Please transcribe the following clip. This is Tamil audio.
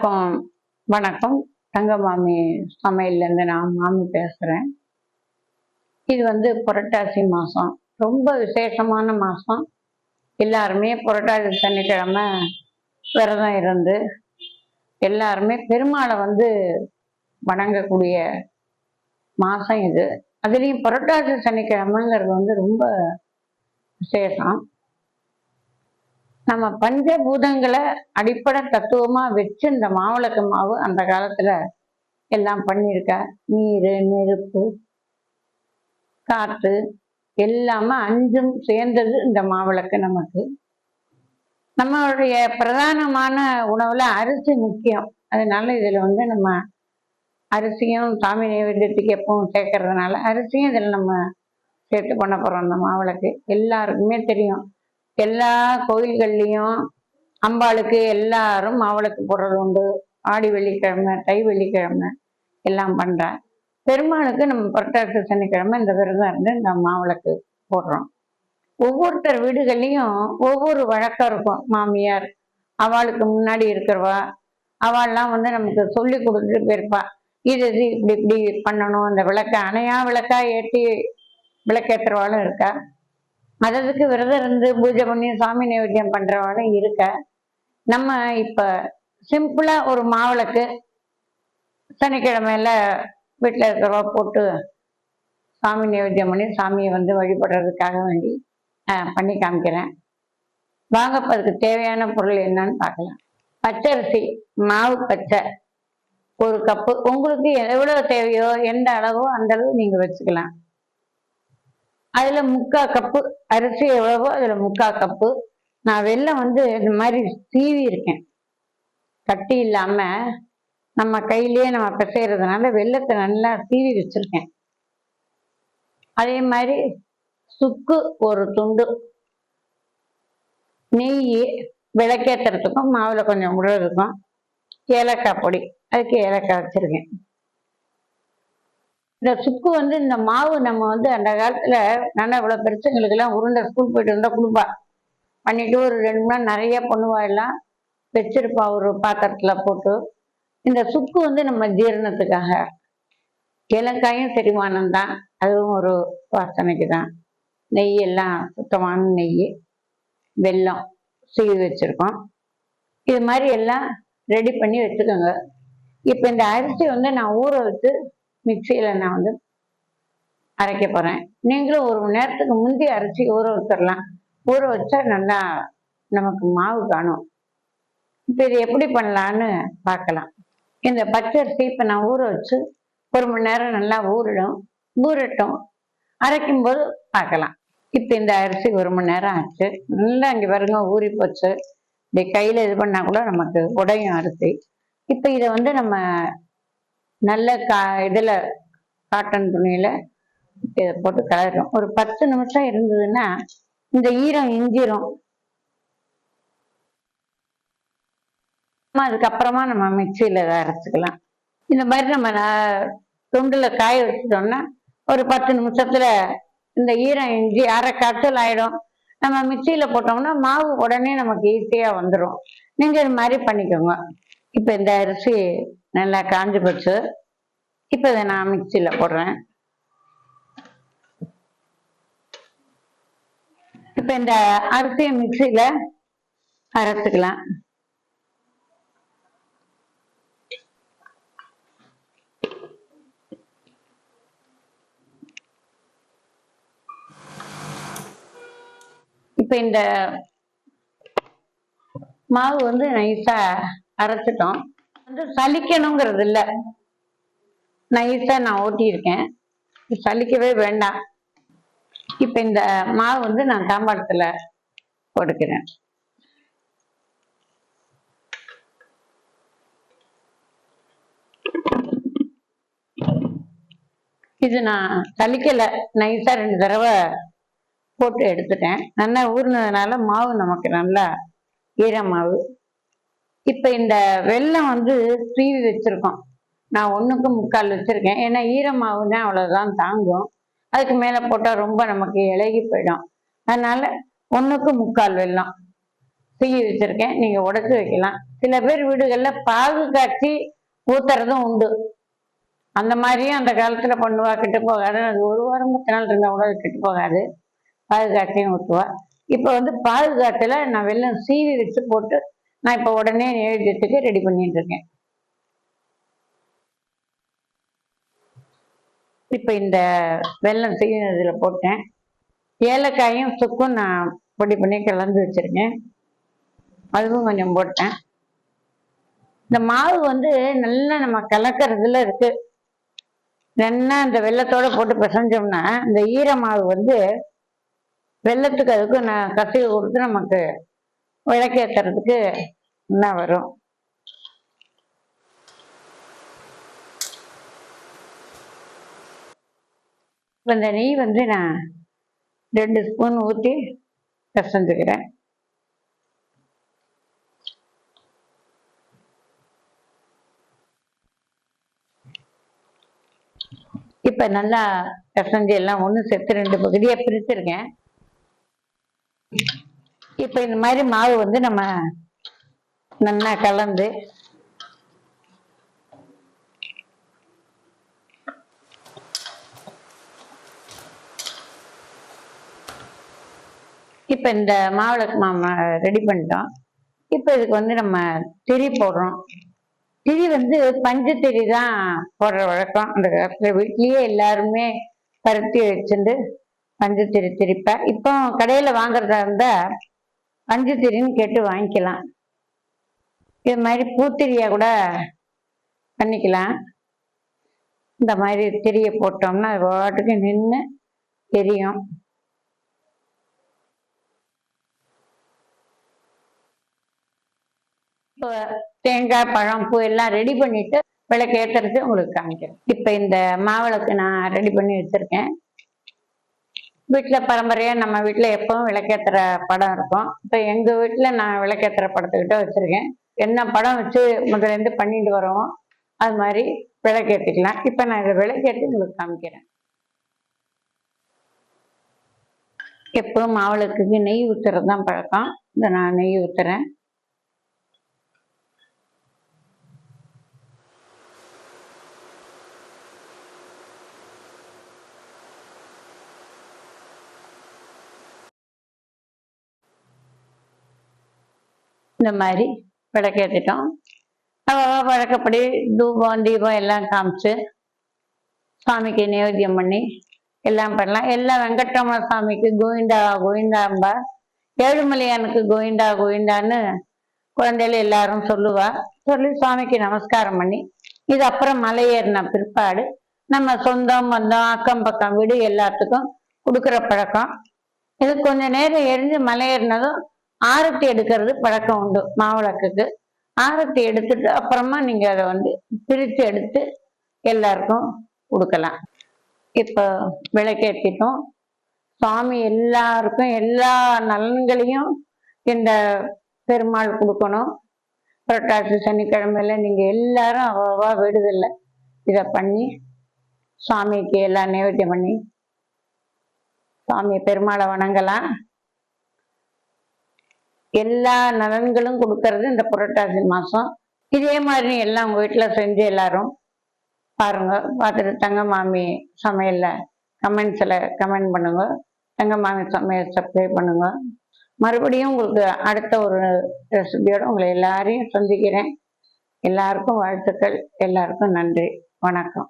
எல்லாருக்கும் வணக்கம். தங்க மாமி சமையல்லேருந்து நான் மாமி பேசுகிறேன். இது வந்து புரட்டாசி மாதம். ரொம்ப விசேஷமான மாதம். எல்லாருமே புரட்டாசி சனிக்கிழமை விரதம் இருந்து எல்லாருமே பெருமாளை வந்து வணங்கக்கூடிய மாதம் இது. அதுலேயும் புரட்டாசி சனிக்கிழமைங்கிறது வந்து ரொம்ப விசேஷம். நம்ம பஞ்சபூதங்களை அடிப்படை தத்துவமா வச்சு இந்த மாவிளக்கு மாவு அந்த காலத்துல எல்லாம் பண்ணியிருக்க. நீர் நெருப்பு காற்று எல்லாமே அஞ்சும் சேர்ந்தது இந்த மாவிளக்கு நமக்கு. நம்மளுடைய பிரதானமான உணவுல அரிசி முக்கியம். அதனால இதுல வந்து நம்ம அரிசியும் சாமி நைவேத்தியத்துக்கு எப்பவும் சேர்க்கறதுனால அரிசியும் இதில் நம்ம சேர்த்து பண்ண போறோம் அந்த மாவிளக்கு. எல்லாருக்குமே தெரியும். எல்லா கோயில்கள்லேயும் அம்பாளுக்கு எல்லாரும் மாவிளக்கு போடுறது உண்டு. ஆடி வெள்ளிக்கிழமை தை வெள்ளிக்கிழமை எல்லாம் பண்றேன் பெருமாளுக்கு நம்ம புரட்டாசி சனிக்கிழமை இந்த விரதம் இருந்து இந்த மாவிளக்கு போடுறோம். ஒவ்வொருத்தர் வீடுகள்லையும் ஒவ்வொரு வழக்கம் இருக்கும். மாமியார் அவளுக்கு முன்னாடி இருக்கிறவா அவள்லாம் வந்து நமக்கு சொல்லி கொடுத்துட்டு போயிருப்பா. இது இது இப்படி இப்படி பண்ணணும். அந்த விளக்க அணையா விளக்கா ஏற்றி விளக்கேற்றுறவாளும் இருக்கா? மதத்துக்கு விரதம் இருந்து பூஜை பண்ணி சாமி நைவேத்தியம் பண்றவாளும் இருக்க. நம்ம இப்ப சிம்பிளா ஒரு மாவிளக்கு சனிக்கிழமையில வீட்டில் இருக்கிறவா போட்டு சாமி நைவேத்தியம் பண்ணி சாமியை வந்து வழிபடுறதுக்காக வேண்டி பண்ணி காமிக்கிறேன். வாங்க அதுக்கு தேவையான பொருள் என்னன்னு பார்க்கலாம். பச்சரிசி மாவு பச்சை ஒரு கப்பு. உங்களுக்கு எவ்வளவு தேவையோ எந்த அளவோ அந்த அளவு நீங்க வச்சுக்கலாம். அதில் முக்கா கப்பு அரிசி எவ்வளவோ அதில் முக்கா கப்பு. நான் வெல்லம் வந்து இந்த மாதிரி சீவி இருக்கேன். கட்டி இல்லாமல் நம்ம கையிலேயே நம்ம பிசைறதுனால வெள்ளத்தை நல்லா சீவி வச்சுருக்கேன். அதே மாதிரி சுக்கு ஒரு துண்டு. நெய் விளக்கேத்துறதுக்கும் மாவில் கொஞ்சம் விடுறதுக்கும் ஏலக்காய் பொடி அதுக்கு ஏலக்காய் வச்சுருக்கேன். இந்த சுக்கு வந்து இந்த மாவு நம்ம வந்து அந்த காலத்துல நல்லா இவ்வளவு பெருசுங்களுக்கு எல்லாம் உருண்டை ஸ்கூல் போயிட்டு இருந்தா கொடுப்பா. பண்ணிட்டு ஒரு ரெண்டு மணி நேரம் நிறைய பொண்ணுவா எல்லாம் வச்சிருப்பா ஒரு பாத்திரத்துல போட்டு. இந்த சுக்கு வந்து நம்ம ஜீரணத்துக்காக. ஏலக்காயும் செரிமானம் தான். அதுவும் ஒரு வாசனைக்கு தான். நெய் எல்லாம் சுத்தமான நெய் வெல்லம் சீவி வச்சிருக்கோம். இது மாதிரி எல்லாம் ரெடி பண்ணி வச்சுக்கோங்க. இப்போ இந்த அரிசி வந்து நான் ஊற வச்சு மிக்சியில் நான் வந்து அரைக்க போகிறேன் நீங்களும் ஒரு மணி நேரத்துக்கு முந்தி அரைச்சி ஊற வச்சிடலாம் ஊற வச்சா நல்லா நமக்கு மாவு காணும். இப்போ இது எப்படி பண்ணலான்னு பார்க்கலாம். இந்த பச்சரிசி இப்போ நான் ஊற வச்சு ஒரு மணி நேரம் நல்லா ஊறிடும் ஊறட்டும். அரைக்கும் போது பார்க்கலாம். இப்போ இந்த அரிசி ஒரு மணி நேரம் ஆச்சு. நல்லா இங்கே பாருங்க ஊறி போச்சு. இப்படி கையில் இது பண்ணால் கூட நமக்கு உடையும் அரிசி. இப்போ இதை வந்து நம்ம நல்ல கா இதில் காட்டன் துணியில் இதை போட்டு கலரும் ஒரு பத்து நிமிஷம் இருந்ததுன்னா இந்த ஈரம் இஞ்சிரும் அதுக்கப்புறமா நம்ம மிக்சியில் இதை அரைச்சிக்கலாம். இந்த மாதிரி நம்ம துண்டில் காய வச்சிட்டோம்னா ஒரு பத்து நிமிஷத்தில் இந்த ஈரம் இஞ்சி அரை காய்ச்சல் ஆகிடும் நம்ம மிக்சியில் போட்டோம்னா மாவு உடனே நமக்கு ஈஸியாக வந்துடும் நீங்கள் இது மாதிரி பண்ணிக்கோங்க. இப்போ இந்த அரிசி நல்லா காஞ்சி போச்சு. இப்போ இதை நான் மிக்சியில் போடுறேன். இப்போ இந்த அரிசியை மிக்சியில் அரைச்சிக்கலாம். இப்போ இந்த மாவு வந்து நைஸாக அரைச்சிட்டோம். சலிக்கணுங்கிறது இல்லை நைஸா நான் ஓட்டியிருக்கேன். சலிக்கவே வேண்டாம். இப்போ இந்த மாவு வந்து நான் தாம்பாளத்துல போட்டுக்கிறேன். இது நான் சலிக்கல. நைஸா ரெண்டு தடவை போட்டு எடுத்துட்டேன். நல்லா ஊறினதுனால மாவு நமக்கு நல்லா ஈரமாவு. இப்போ இந்த வெல்லம் வந்து சீவி வச்சிருக்கோம் நான் ஒண்ணுக்கு முக்கால் வச்சிருக்கேன். ஏன்னா ஈரமாவு தான் அவ்வளவுதான் தாங்கும். அதுக்கு மேலே போட்டால் ரொம்ப நமக்கு இலகி போயிடும். அதனால ஒண்ணுக்கு முக்கால் வெல்லம் தூக்கி வச்சிருக்கேன். நீங்க உடச்சி வைக்கலாம். சில பேர் வீடுகள்ல பாகு காய்ச்சி ஊத்துறதும் உண்டு. அந்த மாதிரியும் அந்த காலத்துல பண்ணுவா கெட்டு போகாது அது ஒரு வாரம் பத்து நாள் இருந்தா கூட கெட்டு போகாது. பாகு ஊற்றுவா இப்போ வந்து பாதுகாத்துல நான் வெள்ளம் சீவி வச்சு போட்டு நான் இப்போ உடனே நைவேத்தியத்துக்கு ரெடி பண்ணிட்டு இருக்கேன் இப்போ இந்த வெல்லம் சீவினதுல போட்டேன். ஏலக்காயும் சுக்கும் நான் பொடி பண்ணி கலந்து வச்சிருக்கேன். அதுவும் கொஞ்சம் போட்டேன். இந்த மாவு வந்து நல்லா நம்ம கலக்கிறதுல இருக்கு. நல்லா இந்த வெள்ளத்தோடு போட்டு பிசைஞ்சோம்னா இந்த ஈர மாவு வந்து வெள்ளத்துக்கு அதுக்கும் நான் கசிவு கொடுத்து நமக்கு விளக்கேற்றுறதுக்கு என்ன வரும்? இந்த நெய் வந்து நான் ரெண்டு ஸ்பூன் ஊற்றி பிசைஞ்சுக்கிறேன். இப்போ நல்லா பிசைஞ்சு எல்லாம் ஒன்று சேர்த்து ரெண்டு பகுதியாக பிரிச்சிருக்கேன். இப்போ இந்த மாதிரி மாவு வந்து நம்ம நல்லா கலந்து இப்போ இந்த மாவிளக்கு மாமா ரெடி பண்ணிட்டோம். இப்போ இதுக்கு வந்து நம்ம திரி போடுறோம். திரி வந்து பஞ்சு திரி தான் போடுற வழக்கம். அந்த காலத்தில் வீட்லேயே எல்லாருமே பருத்தி வச்சுட்டு பஞ்சு திரி திரிப்பேன். இப்போ கடையில் வாங்குறதா இருந்தால் பஞ்சுத்திரின்னு கேட்டு வாங்கிக்கலாம். இது மாதிரி பூத்திரியா கூட பண்ணிக்கலாம். இந்த மாதிரி திரியை போட்டோம்னா அது பாட்டுக்கு நின்று தெரியும். இப்போ தேங்காய் பழம் பூ எல்லாம் ரெடி பண்ணிட்டு விளக்கு ஏத்துறது உங்களுக்கு காமிக்கிறேன். இப்போ இந்த மாவிளக்கு நான் ரெடி பண்ணி வச்சுருக்கேன். வீட்டில் பரம்பரையாக நம்ம வீட்டில் எப்பவும் விளக்கேற்றுற படம் இருக்கும். இப்போ எங்கள் வீட்டில் நான் விளக்கேத்துற படத்துக்கிட்ட வச்சுருக்கேன். என்ன படம் வச்சு முதல்ல இருந்து பண்ணிட்டு வரோமோ அது மாதிரி விளக்கேற்றிக்கலாம் இப்போ நான் இதை விளக்கேற்றி உங்களுக்கு காமிக்கிறேன். எப்பவும் மாவிளக்குக்கு நெய் ஊத்துறது தான் பழக்கம். இந்த நான் நெய் ஊத்துறேன். இந்த மாதிரி விளக்கேற்றிட்டோம் அவ்வளோ வழக்கப்படி தூபம் தீபம் எல்லாம் காமிச்சு சுவாமிக்கு நிவேத்தியம் பண்ணி எல்லாம் பண்ணலாம். எல்லாம் வெங்கட்ரமண சாமிக்கு கோவிந்தா கோவிந்தாம்பா ஏழுமலையானுக்கு கோவிந்தா கோவிந்தான்னு குழந்தைகள் எல்லாரும் சொல்லுவா. சொல்லி சுவாமிக்கு நமஸ்காரம் பண்ணி இது அப்புறம் மலை ஏறின பிற்பாடு நம்ம சொந்தம் பந்தம் அக்கம் பக்கம் வீடு எல்லாத்துக்கும் கொடுக்குற பழக்கம். இது கொஞ்ச நேரம் எரிஞ்சு மலை ஏறினதும் ஆரத்தி எடுக்கிறது பழக்கம் உண்டு மாவிளக்குக்கு. ஆரத்தி எடுத்துட்டு அப்புறமா நீங்க அதை வந்து பிரித்து எடுத்து எல்லாருக்கும் கொடுக்கலாம். இப்போ விளக்கேற்றிட்டோம் சுவாமி எல்லாருக்கும் எல்லா நலன்களையும் இந்த பெருமாள் கொடுக்கணும். புரட்டாசி சனிக்கிழமையில நீங்க எல்லாரும் அவ்வளவா விடுதில்லை. இதை பண்ணி சுவாமிக்கு எல்லாம் நைவேத்தியம் பண்ணி சுவாமி பெருமாளை வணங்கலாம். எல்லா நலன்களும் கொடுக்கறது இந்த புரட்டாசி மாதம் இதே மாதிரி எல்லாம் உங்கள் வீட்டில் செஞ்சு எல்லாரும் பாருங்க. பார்த்துட்டு தங்க மாமி சமையலில் கமெண்ட்ஸில் கமெண்ட் பண்ணுங்க. தங்க மாமி சமையல் சப்ஸ்கிரைப் பண்ணுங்க. மறுபடியும் உங்களுக்கு அடுத்த ஒரு ரெசிபியோட உங்களை எல்லாரையும் சந்திக்கிறேன். எல்லாருக்கும் வாழ்த்துக்கள். எல்லாருக்கும் நன்றி. வணக்கம்.